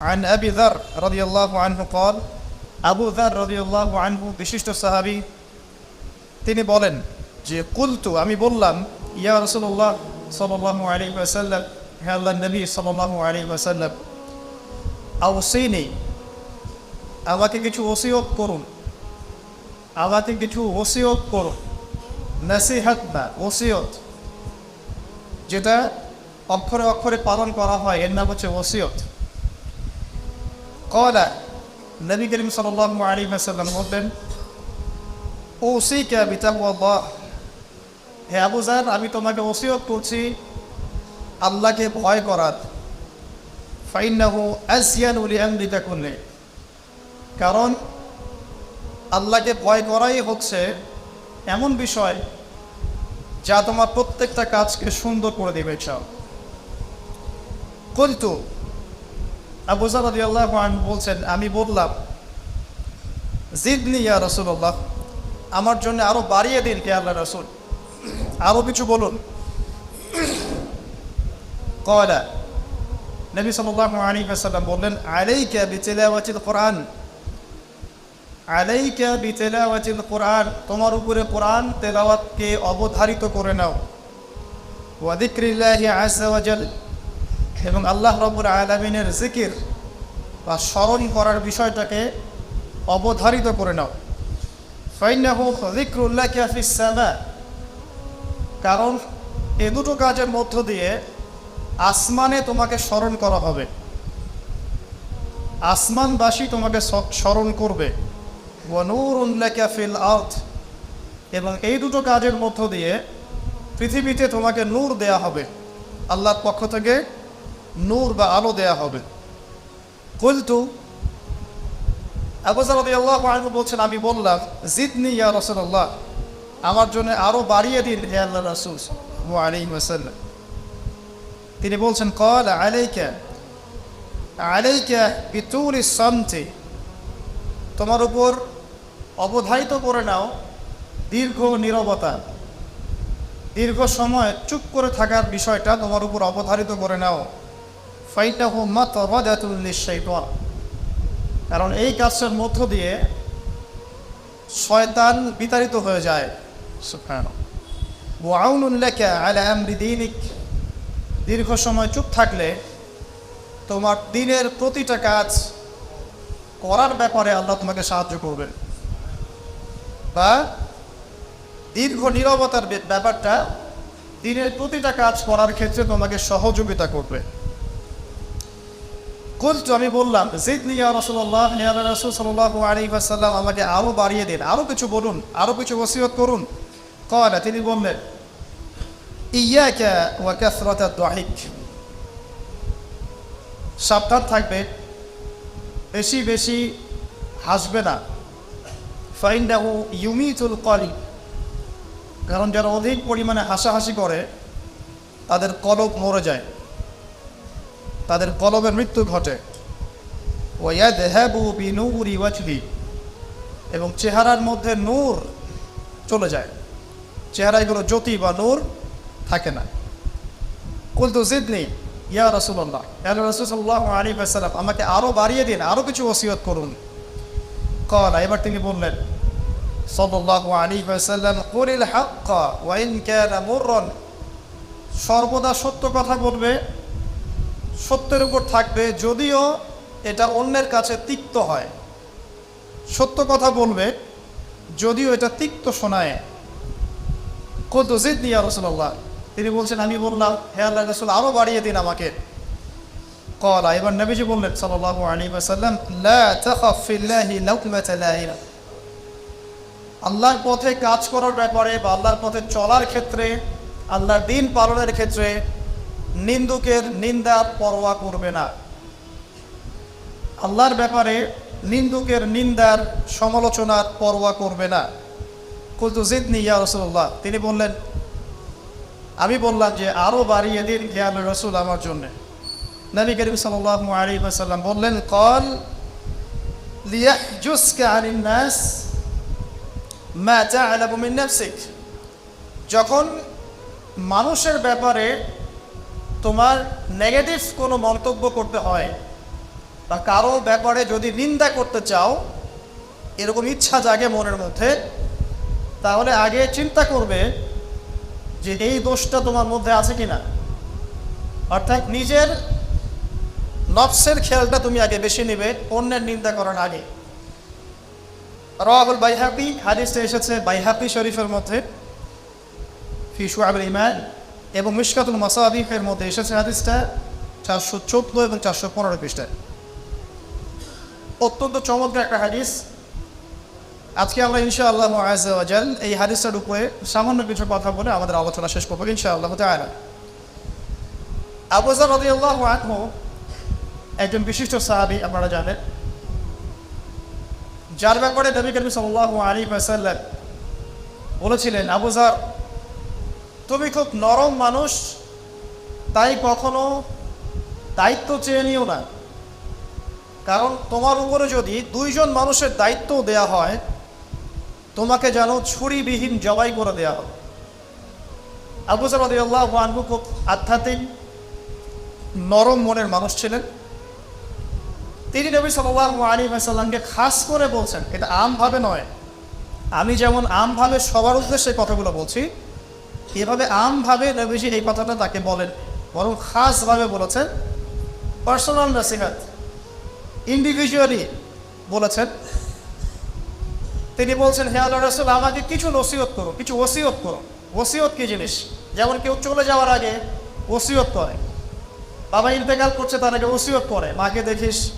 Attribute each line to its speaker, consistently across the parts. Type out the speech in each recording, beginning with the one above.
Speaker 1: عن أبي ذر رضي الله عنه قال আবু ذر رضي الله عنه বিশিষ্ট সাহাবী তিনি বলেন যে কুলতু আমি বললাম ইয়া রাসূলুল্লাহ সাল্লাল্লাহু আলাইহি ওয়াসাল্লাম হে আল্লাহর নবী সাল্লাল্লাহু আলাইহি ওয়াসাল্লাম আওসিনি আমাকে কিছু ওসিয়ত করুন আমাকে কিছু ওসিয়ত করুন নসিহত না ওসিয়ত যেটা অক্ষরে অক্ষরে পালন করা হয় এর নাম হচ্ছে ওসিয়ত কলা নবী করিম সাল্লাল্লাহু আলাইহি ওয়াসাল্লাম বললেন ওসিকা বিতাকওয়াল্লাহ হে আবু জার আমি তোমাকে ওসিয়ত করছি আল্লাহকে ভয় করার। ফাইন্নাহু আসিয়ানু লিআমরিকা কুল্লি। কারণ আল্লাহকে ভয় করাই হচ্ছে এমন বিষয় যা তোমার প্রত্যেকটা কাজকে সুন্দর করে দেবে চাও কিন্তু আবু জারাদি আল্লাহ বলছেন, আমি বললাম জিদনি ইয়া রসুল্লাহ আমার জন্য আরও বাড়িয়ে দিন কে আল্লাহ রসুল। আরও কিছু বলুন। কয়লা, নবী সাল্লাল্লাহু আলাইহি ওয়াসাল্লাম বললেন, আলাইকা বিতিলাওয়াতিল কোরআন, আলাইকা বিতিলাওয়াতিল কোরআন, তোমার উপরে কোরআন তেলাওয়াতকে অবধারিত করে নাও। ওয়া যিকরিল্লাহি আযজা ওয়া জাল এবং আল্লাহ রব্বুল আলামিনের জিকির বা স্মরণ করার বিষয়টাকে অবধারিত করে নাও। ফাইনাহু কারণ এ দুটো কাজের মধ্য দিয়ে আসমানে তোমাকে স্মরণ করা হবে। আসমানবাসী তোমাকে স্মরণ করবে। ওয়ানুরুল্লাকা ফিল আর্থ এবং এই দুটো কাজের মধ্য দিয়ে পৃথিবীতে তোমাকে নূর দেয়া হবে। আল্লাহর পক্ষ থেকে নূর বা আলো দেয়া হবে। কুলতু আবুজার আল্লাহ বলছেন, আমি বললাম, জিদনি ইয়া রাসূলুল্লাহ, আমার জন্য আরও বাড়িয়ে দিন ওয়াসাল্লাম। তিনি বলছেন, কল আলাইকা আলাইকা বিতুলি সামতি, তোমার উপর অবধারিত করে নাও দীর্ঘ নীরবতা। দীর্ঘ সময় চুপ করে থাকার বিষয়টা তোমার উপর অবধারিত করে নাও। ফাইটাহু মাত রদাতুল্লিশাইতান কারণ এই কাজের মধ্য দিয়ে শয়তান বিতাড়িত হয়ে যায়। দীনিক। দীর্ঘ সময় চুপ থাকলে তোমার দিনের প্রতিটা কাজ করার ব্যাপারে আল্লাহ তোমাকে সাহায্য করবেন। বা দীর্ঘ নীরবতার ব্যাপারটা দিনের প্রতিটা কাজ করার ক্ষেত্রে তোমাকে সহযোগিতা করবে। কুলতু, আমি বললাম, জিদনি ইয়া রাসূলুল্লাহ ইয়া রাসূল সাল্লাল্লাহু আলাইহি ওয়াসাল্লাম, আমাকে আরও বাড়িয়ে দিন, আরও কিছু বলুন, আরও কিছু ওসিয়ত করুন। কয়লা, তিনি বললেন, ইয়াকা ওয়া কাসরাত ad-দাহিক সাবধান থাকবে, বেশি বেশি হাসবে না। ফাইন্দাহু ইউমিতুল কলিব, কারণ যারা অধিক পরিমাণে হাসাহাসি করে, তাদের কলব মরে যায়। তাদের কলমের মৃত্যু ঘটে। এবং চেহারার মধ্যে নূর চলে যায়। চেহারায় কোনো জ্যোতি বা নূর থাকে না। কুলতু জিদনি, ইয়া রাসূলুল্লাহ। ইয়া আলাইহি ওয়াসাল্লাম আমাকে আরও বাড়িয়ে দিন আরও কিছু ওসিয়ত করুন। কলা এবার তিনি বললেন, সাল্লাল্লাহু আলাইহি ওয়াসাল্লাম, কুলিল হাক্কা ওয়া ইন কানা মুররান। সর্বদা সত্য কথা বলবে সত্যের উপর থাকবে যদিও এটা অন্যের কাছে তিক্ত হয়। সত্য কথা বলবে, যদিও এটা তিক্ত শোনায়। কত জিদ নিয়া রসুল্লাহ তিনি বলছেন, আমি বললাম, হে আল্লাহ রসুল আরও বাড়িয়ে দিন আমাকে। কলা, এবার নবীজি বললেন সাল্লাল্লাহু আলাইহি ওয়াসাল্লাম, লা তাখাফ ফিল্লাহি লাউমাতা আল্লাহর পথে কাজ করার ব্যাপারে বা আল্লাহর পথে চলার ক্ষেত্রে, আল্লাহর দিন পালনের ক্ষেত্রে নিন্দুকের নিন্দা পরোয়া করবে না। আল্লাহর ব্যাপারে নিন্দুকের নিন্দার সমালোচনার পরোয়া করবে না। কুলতু জিদনি ইয়া রসুল্লাহ তিনি বললেন, আমি বললাম যে আরও বাড়িয়ে দিন জ্ঞান রসুল আমার জন্য। নবী করিম সাল্লাল্লাহু আলাইহি ওয়াসাল্লাম বললেন, কল যখন মানুষের ব্যাপারে তোমার নেগেটিভ কোনো মন্তব্য করতে হয় বা কারও ব্যাপারে যদি নিন্দা করতে চাও, এরকম ইচ্ছা জাগে মনের মধ্যে, তাহলে আগে চিন্তা করবে যে এই দোষটা তোমার মধ্যে আছে কিনা। অর্থাৎ নিজের নফসের খেয়ালটা তুমি আগে বেশি নেবে অন্যের নিন্দা করার আগে। রাহুল বাইহাপি হাদিসটা এসেছে বাইহাপি শরীফের মধ্যে, ফি শুআবুল ইমান এবং মিশকাতুল মাসাবিফের মধ্যে এসেছে হাদিসটা চারশো চোদ্দ এবং চারশো পনেরো পৃষ্ঠায় অত্যন্ত চমৎকার একটা হাদিস। আজকে আমরা ইনশা আল্লাহ আজাল এই হাদিসটার উপরে সামান্য কিছু কথা বলে আমাদের আলোচনা শেষ করব ইনশা ইনশাআল্লাহ তাআলা। আবুজার রাদিয়াল্লাহু আনহু একজন বিশিষ্ট সাহাবি, আপনারা জানেন। যার ব্যাপারে নবী করিম সাল্লাল্লাহু আলাইহি ওয়াসাল্লাম বলেছিলেন আবুজার তুমি খুব নরম মানুষ, তাই কখনো দায়িত্ব চেয়ে নিও না। কারণ তোমার উপরে যদি দুইজন মানুষের দায়িত্ব দেয়া হয়, তোমাকে যেন ছুরিবিহীন জবাই করে দেয়া হবে আবু সালাদ আনহু খুব আধ্যাত্মিক, নরম মনের মানুষ ছিলেন। তিনি নবী সাল্লাহ আলী সাল্লামকে খাস করে বলছেন, এটা আমভাবে নয়। আমি যেমন আমভাবে সবার উদ্দেশ্যে কথাগুলো বলছি এভাবে আমভাবে নবীজি এই কথাটা তাকে বলেন। বরং খাসভাবে বলেছেন পার্সোনাল নাসিহাত ইন্ডিভিজুয়ালি বলেছেন। তিনি বলছেন, হে আল্লাহ রসুল, আমাকে কিছু নসিহত করো, কিছু ওসিয়ত করো। ওসিয়ত কি জিনিস? যেমন কেউ চলে যাওয়ার আগে ওসিয়ত করে। বাবা ইন্তেকাল করছে, তার আগে ওসিয়ত করে। মাকে দেখিস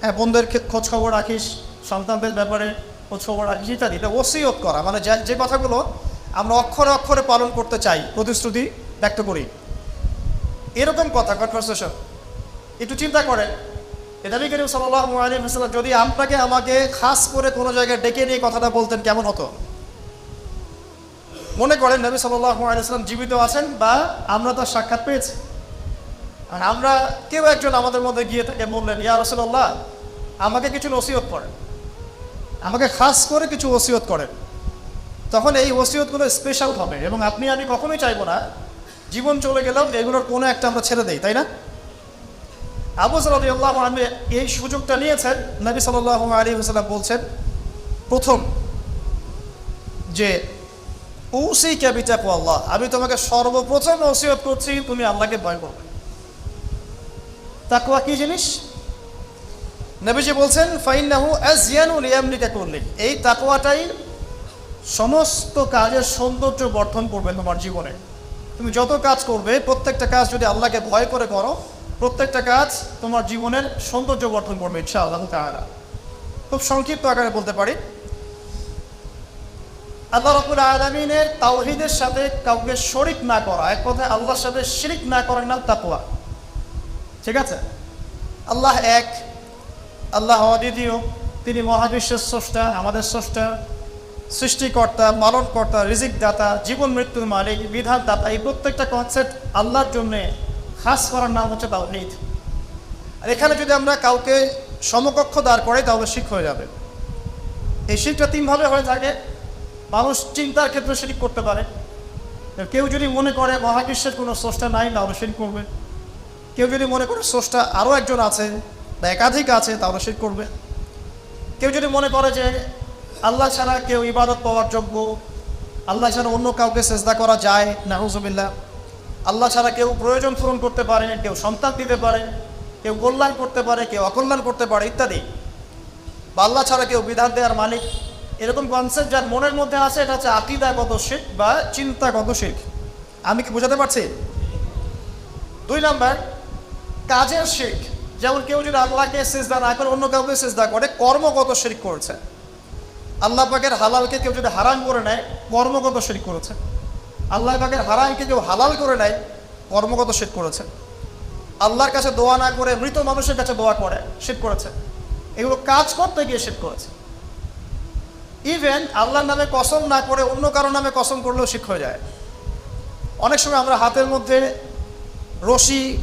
Speaker 1: হ্যাঁ বোনদের খে- খোঁজ খবর রাখিস, সন্তানদের ব্যাপারে খোঁজ খবর রাখিস, ইত্যাদি। এটা ওসিয়ত করা। মানে যে কথাগুলো আমরা অক্ষরে অক্ষরে পালন করতে চাই। প্রতিশ্রুতি ব্যক্ত করি। এরকম কথা কনভারসেশন একটু চিন্তা করে নবী করিম হাসাল্লাম যদি আপনাকে আমাকে খাস করে কোনো জায়গায় ডেকে নিয়ে কথাটা বলতেন, কেমন হতো? মনে করেন নবী সাল্লাহ জীবিত আছেন বা আমরা তার সাক্ষাৎ পেয়েছি। আর আমরা কেউ একজন আমাদের মধ্যে গিয়ে থেকে বললেন, ইয়া রসুল্লাহ আমাকে কিছু নসিহত করেন। আমাকে খাস করে কিছু ওসিয়ত করেন। তখন এই ওসিয়তগুলো স্পেশাল হবে এবং আপনি আমি কখনোই চাইব না। জীবন চলে গেলেও এগুলোর কোনো একটা আমরা ছেড়ে দেই, তাই না? আবু সাল্লাহ আমি এই সুযোগটা নিয়েছেন, নবী সাল্লাহ আলী সাল্লাম বলছেন, প্রথম যে ওসি ক্যাবিটা আল্লাহ আমি তোমাকে সর্বপ্রথম ওসিয়ত করছি, তুমি আল্লাহকে ভয় করবে। তাকুয়া কি জিনিস? নবীজি বলছেন ফাইনাহু আজিয়ানু লিয়ামলিকা করলে এই তাকুয়াটাই সমস্ত কাজের সৌন্দর্য বর্ধন করবে তোমার জীবনে। তুমি যত কাজ করবে, প্রত্যেকটা কাজ যদি আল্লাহকে ভয় করে করো, প্রত্যেকটা কাজ তোমার জীবনের সৌন্দর্য বর্ধন করবে ইচ্ছা আল্লাহ তাআলা। খুব সংক্ষিপ্ত আকারে বলতে পারি। আল্লাহ রকুল আলমিনের তাওহিদের সাথে কাউকে শরিক না করা, এক কথায় আল্লাহর সাথে শিরিক না করার নাম তাকুয়া ঠিক আছে? আল্লাহ এক, আল্লাহ অদ্বিতীয়, তিনি মহাবিশ্বের স্রষ্টা, আমাদের স্রষ্টা সৃষ্টিকর্তা, মালনকর্তা রিজিক দাতা জীবন মৃত্যুর মালিক বিধান দাতা এই প্রত্যেকটা কনসেপ্ট আল্লাহর জন্যে খাস করার নাম হচ্ছে তাওহিদ। আর এখানে যদি আমরা কাউকে সমকক্ষ দাঁড় করাই, তাহলে শিখ হয়ে যাবে। এই শিখটা তিনভাবে হয়ে থাকে। মানুষ চিন্তার ক্ষেত্রে শিরিক করতে পারে। কেউ যদি মনে করে মহাবিশ্বের কোনো স্রষ্টা নাই, তাহলে শিরিক করবে। কেউ যদি মনে করে স্রষ্টা আরও একজন আছে বা একাধিক আছে, তাহলে শিরিক করবে। কেউ যদি মনে করে যে আল্লাহ ছাড়া কেউ ইবাদত পাওয়ার যোগ্য, আল্লাহ ছাড়া অন্য কাউকে চেষ্টা করা যায় নাহুজবিল্লা আল্লাহ ছাড়া কেউ প্রয়োজন পূরণ করতে পারে, কেউ সন্তান দিতে পারে, কেউ কল্যাণ করতে পারে, কেউ অকল্যাণ করতে পারে, ইত্যাদি। বা আল্লাহ ছাড়া কেউ বিধান দেওয়ার মালিক। এরকম কনসেপ্ট যার মনের মধ্যে আছে, এটা হচ্ছে আকিদাগত শিখ বা চিন্তাগত শিখ আমি কি বোঝাতে পারছি? দুই নাম্বার, কাজের শিখ যেমন কেউ যদি আল্লাহকে সেজদা না করে, অন্য কাউকে সেজদা করে কর্মগত শিরিক করেছে? আল্লাহ পাকের হালালকে কেউ যদি হারাম করে নেয়, কর্মগত শিরিক করেছে। আল্লাহ পাকের হারামকে কেউ হালাল করে নেয়, কর্মগত শির করেছে। আল্লাহর কাছে দোয়া না করে মৃত মানুষের কাছে দোয়া করে শির করেছে। এগুলো কাজ করতে গিয়ে শির করেছে। ইভেন আল্লাহর নামে কসম না করে অন্য কারও নামে কসম করলেও শিখ হয়ে যায়। অনেক সময় আমরা হাতের মধ্যে রশি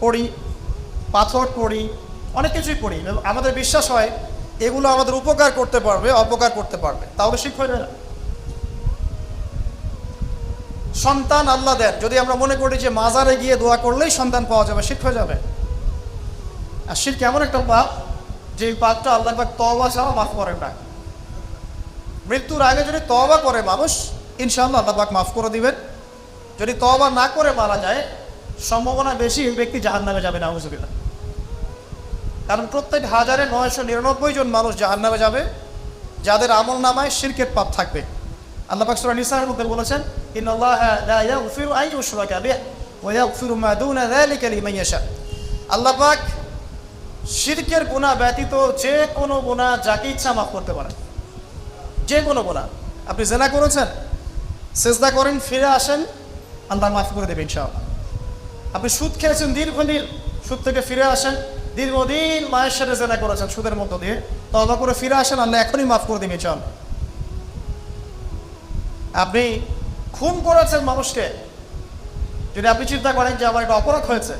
Speaker 1: পড়ি পাথর পড়ি অনেক কিছুই পড়ি আমাদের বিশ্বাস হয় এগুলো আমাদের উপকার করতে পারবে, অপকার করতে পারবে। তাহলে শিখ হয়ে যায় সন্তান আল্লাহ দেন। যদি আমরা মনে করি যে মাজারে গিয়ে দোয়া করলেই সন্তান পাওয়া যাবে শিখ হয়ে যাবে। আর শির কেমন একটা পাপ, যে পাপটা আল্লাহ পাক তবা ছাড়া মাফ করেন না। মৃত্যুর আগে যদি তবা করে মানুষ, ইনশাআল্লাহ আল্লাহ পাক মাফ করে দিবেন। যদি তবা না করে মারা যায়, সম্ভাবনা বেশি ব্যক্তি জাহান নামে যাবে না হুজুবিল্লাহ কারণ প্রত্যেক হাজারে নয়শো নিরানব্বই জন মানুষ জাহান নামে যাবে, যাদের আমল নামায় শিরকের পাপ থাকবে। আল্লাহ পাক সূরা নিসার মধ্যে বলেছেন আল্লাহ পাক শিরকের গুনাহ ব্যতীত যে কোনো গুনাহ যাকে ইচ্ছা মাফ করতে পারেন। যে কোনো গুনাহ। আপনি জেনা করেছেন, সেজদা করেন, ফিরে আসেন, আল্লাহ মাফ করে দেবে ইনশাআল্লাহ। আপনি সুদ খেয়েছেন দীর্ঘদিন, সুদ থেকে ফিরে আসেন দীর্ঘদিন মায়ের সাথে জেনা করেছেন সুদের মধ্য দিয়ে। তবা করে ফিরে আসেন, আল্লাহ এখনই মাফ করে দিবে, চল। আপনি খুন করেছেন মানুষকে। যদি আপনি চিন্তা করেন যে আমার একটা অপরাধ হয়েছে,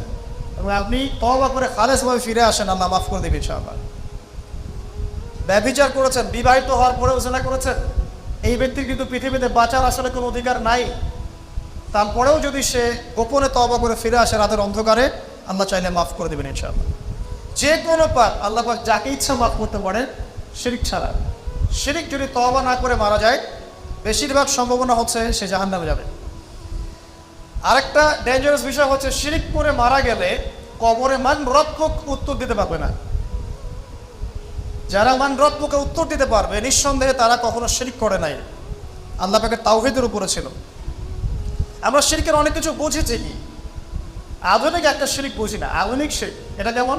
Speaker 1: এবং আপনি তবা করে খালেসভাবে ফিরে আসেন, আল্লাহ মাফ করে দিবে, ইনশাআল্লাহ। ব্যভিচার করেছেন, বিবাহিত হওয়ার পরেও জেনা করেছেন। এই ব্যক্তির কিন্তু পৃথিবীতে বাঁচার আসলে কোনো অধিকার নাই। তারপরেও যদি সে গোপনে তবা করে ফিরে আসে রাতের অন্ধকারে, আল্লাহ চাইলে মাফ করে দেবেন, ইনশাআল্লাহ। যে কোনো পাপ আল্লাহ পাক যাকে ইচ্ছা মাফ করতে পারেন, শিরিক ছাড়া। শিরিক যদি তবা না করে মারা যায়, বেশিরভাগ সম্ভাবনা হচ্ছে সে জাহান নামে যাবে। আরেকটা ডেঞ্জারাস বিষয় হচ্ছে শিরিক করে মারা গেলে কবরে মান রক্ষক উত্তর দিতে পারবে না। যারা মান রক্ষকে উত্তর দিতে পারবে, নিঃসন্দেহে তারা কখনো শিরিক করে নাই। আল্লাহ পাকের তাওহিদের উপরে ছিল। আমরা শিরিকের অনেক কিছু বুঝেছি। কি আধুনিক একটা শিরিক বুঝি না, আধুনিক শিরিক। এটা যেমন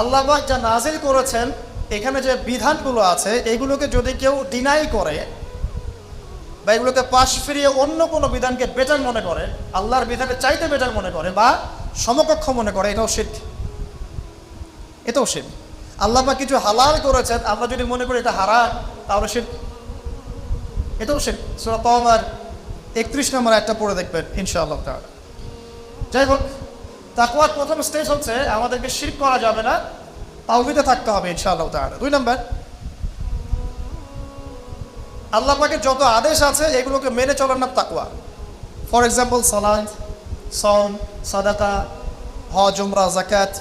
Speaker 1: আল্লাহ পাক যা নাজিল করেছেন, এখানে যে বিধানগুলো আছে, এগুলোকে যদি কেউ ডিনাই করে বা এগুলোকে পাশ ফিরিয়ে অন্য কোনো বিধানকে বেটার মনে করে, আল্লাহর বিধানকে চাইতে বেটার মনে করে বা সমকক্ষ মনে করে, এটাও শির এটাও শির আল্লাহ পাক কিছু হালাল করেছেন, আমরা যদি মনে করি এটা হারাম, তাহলে শির এটাও শির সুরা তমার একত্রিশ নম্বর একটা পড়ে দেখবেন, ইনশাআল্লাহ তাআলা। যাই হোক তাকওয়ার প্রথম স্টেজ হচ্ছে আমাদেরকে শির করা যাবে না, তাওহিদে থাকতে হবে ইনশাআল্লাহ তাআলা। দুই নম্বর, আল্লাহ পাকের যত আদেশ আছে, এগুলোকে মেনে চলার নাম তাকওয়া। ফর এক্সাম্পল সালাদ সম সাদাকা, হজ, উমরা জাকাত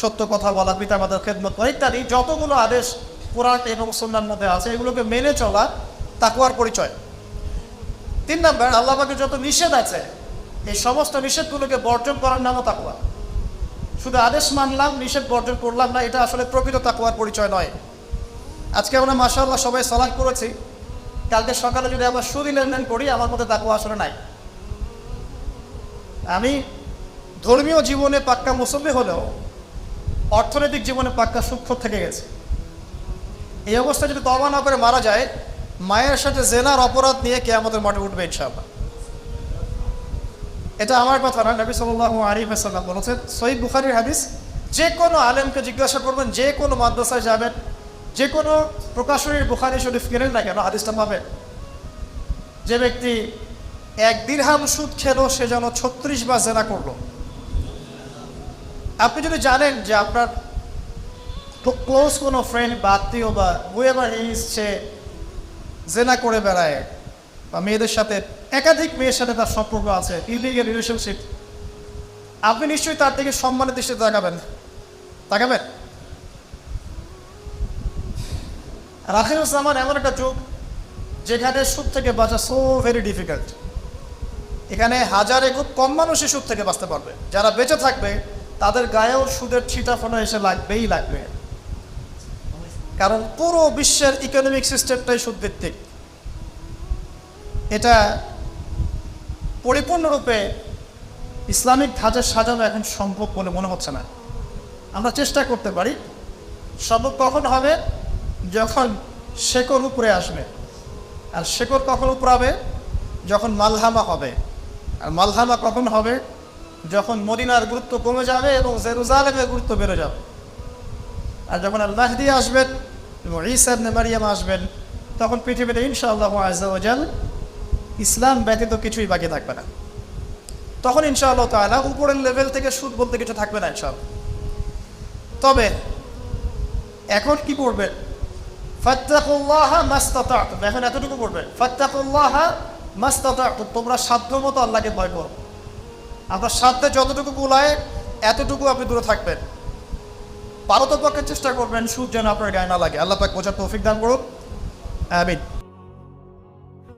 Speaker 1: সত্য কথা বলা পিতা মাতার খেদমত করা ইত্যাদি যতগুলো আদেশ কোরআন এবং সুন্নার মধ্যে আছে, এগুলোকে মেনে চলা তাকওয়ার পরিচয়। তিন নম্বর, আল্লাহ পাকের যত নিষেধ আছে এই সমস্ত নিষেধগুলোকে বর্জন করার নামও তাকুয়া শুধু আদেশ মানলাম, নিষেধ বর্জন করলাম না, এটা আসলে প্রকৃত তাকুয়ার পরিচয় নয়। আজকে আমরা মাসাল্লাহ সবাই সালাদ করেছি। কালকে সকালে যদি আবার সুদি লেনদেন করি, আমার মধ্যে তাকুয়া আসলে নাই। আমি ধর্মীয় জীবনে পাক্কা মুসল্লি হলেও অর্থনৈতিক জীবনে পাক্কা সূক্ষ্ম থেকে গেছে। এই অবস্থায় যদি তবা না করে মারা যায়, মায়ের সাথে জেনার অপরাধ নিয়ে কে আমাদের মাঠে উঠবে ইনশাআল্লাহ। এটা আমার কথা না, নবী সাল্লাহ আলী হাসাল্লাম বলেছেন। সৈদ বুখারির হাদিস, যে কোনো আলেমকে জিজ্ঞাসা করবেন যে কোনো মাদ্রাসায় যাবেন, যে কোনো প্রকাশনীর বুখারি শরীফ কেনেন না কেন, হাদিসটা পাবেন। যে ব্যক্তি এক দিরহাম সুদ খেলো, সে যেন ছত্রিশ বার জেনা করল। আপনি যদি জানেন যে আপনার ক্লোজ কোনো ফ্রেন্ড বা আত্মীয় বা হুয়েভার ইজ সে জেনা করে বেড়ায়, বা মেয়েদের সাথে একাধিক মেয়ের সাথে তার সম্পর্ক আছে ইলিগেল রিলেশনশিপ আপনি নিশ্চয়ই তার দিকে সম্মানের দৃষ্টিতে তাকাবেন। তাকাবেন? রাখিউজ্জামান এমন একটা যুগ যেখানে সুদ থেকে বাঁচা সো ভেরি ডিফিকাল্ট এখানে হাজারে খুব কম মানুষই সুদ থেকে বাঁচতে পারবে। যারা বেঁচে থাকবে, তাদের গায়েও সুদের ছিটাফোনা এসে লাগবেই লাগবে। কারণ পুরো বিশ্বের ইকোনমিক সিস্টেমটাই সুদভিত্তিক। এটা পরিপূর্ণরূপে ইসলামিক ধাঁচে সাজানো এখন সম্ভব বলে মনে হচ্ছে না। আমরা চেষ্টা করতে পারি। সম্ভব কখন হবে? যখন শেকর উপরে আসবে। আর শেকর কখন উপরাবে যখন মালহামা হবে। আর মালহামা কখন হবে? যখন মদিনার গুরুত্ব কমে যাবে এবং জেরুজালেমের গুরুত্ব বেড়ে যাবে। আর যখন আল্লাহ দিয়ে আসবেন এবং ঈসা ইবনে মারিয়াম আসবেন, তখন পৃথিবীতে ইনশাআল্লাহ আজাল ইসলাম ব্যতীত কিছুই বাকি থাকবে না। তখন ইনশাআল্লাহ তাআলা উপরের লেভেল থেকে সুদ বলতে কিছু থাকবে না ইনশাআল্লাহ। তবে এখন কি করবেন ফাত্তাকুল্লাহ মাস্তাতাতুম এখন এতটুকু করবেন ফাত্তাকুল্লাহ মাস্তাতাতুম তোমরা সাধ্য মতো আল্লাহকে ভয় করো। আপনার সাধ্যে যতটুকু কুলায়, এতটুকু আপনি দূরে থাকবেন। পারতপক্ষে চেষ্টা করবেন সুদ যেন আপনার গায়ে না লাগে। আল্লাহ পাক বোঝার তৌফিক দান করুন আমিন।